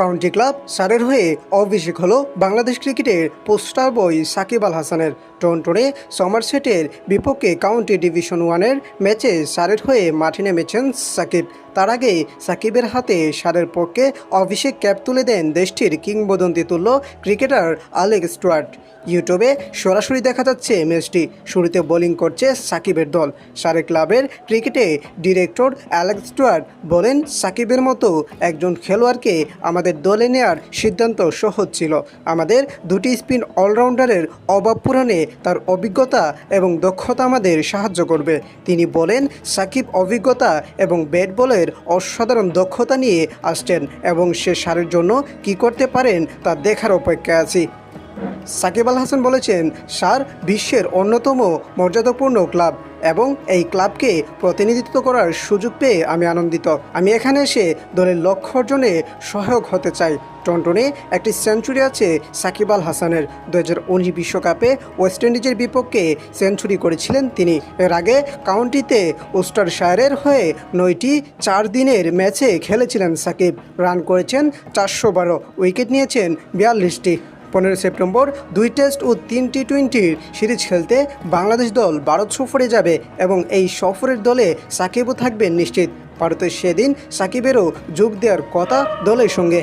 County club সারের হয়ে অভিষেক হলো বাংলাদেশ ক্রিকেটের পোস্টার বয় সাকিব আল হাসানের। টন্টনে সমারসেটের বিপক্ষে কাউন্টি ডিভিশন ওয়ানের ম্যাচে সারের হয়ে মাঠে নেমেছেন সাকিব। তার আগে সাকিবের হাতে সারের পক্ষে অভিষেক ক্যাপ তুলে দেন দেশটির কিংবদন্তি তুল্য ক্রিকেটার আলেক স্টুয়ার্ট। ইউটিউবে সরাসরি দেখা যাচ্ছে ম্যাচটি। শুরুতে বোলিং করছে সাকিবের দল। সারে ক্লাবের ক্রিকেটে ডিরেক্টর অ্যালেক্স স্টুয়ার্ট বলেন, সাকিবের মতো একজন খেলোয়াড়কে আমাদের দলে নেওয়ার সিদ্ধান্ত সহজ ছিল। আমাদের দুটি স্পিন অলরাউন্ডারের অভাব পূরণে তার অভিজ্ঞতা এবং দক্ষতা আমাদের সাহায্য করবে। তিনি বলেন, সাকিব অভিজ্ঞতা এবং ব্যাট বলের অসাধারণ দক্ষতা নিয়ে আসছেন এবং সে সারের জন্য কি করতে পারেন তা দেখার অপেক্ষায় আছি। সাকিব আল হাসান বলেছেন, সার বিশ্বের অন্যতম মর্যাদাপূর্ণ ক্লাব এবং এই ক্লাবকে প্রতিনিধিত্ব করার সুযোগ পেয়ে আমি আনন্দিত। আমি এখানে এসে দলের লক্ষ্য অর্জনে সহায়ক হতে চাই। টন্টনে একটি সেঞ্চুরি আছে সাকিব আল হাসানের। দু হাজার উনিশ বিশ্বকাপে ওয়েস্ট ইন্ডিজের বিপক্ষে সেঞ্চুরি করেছিলেন তিনি। এর আগে কাউন্টিতে উস্টার শায়ারের হয়ে নয়টি চার দিনের ম্যাচে খেলেছিলেন সাকিব। রান করেছেন চারশো বারো উইকেট নিয়েছেন বিয়াল্লিশটি। পনেরো সেপ্টেম্বর দুই টেস্ট ও তিন টি টোয়েন্টির সিরিজ খেলতে বাংলাদেশ দল ভারত সফরে যাবে এবং এই সফরের দলে সাকিবও থাকবেন নিশ্চিত। ভারতের সেদিন সাকিবেরও যোগ দেওয়ার কথা দলের সঙ্গে।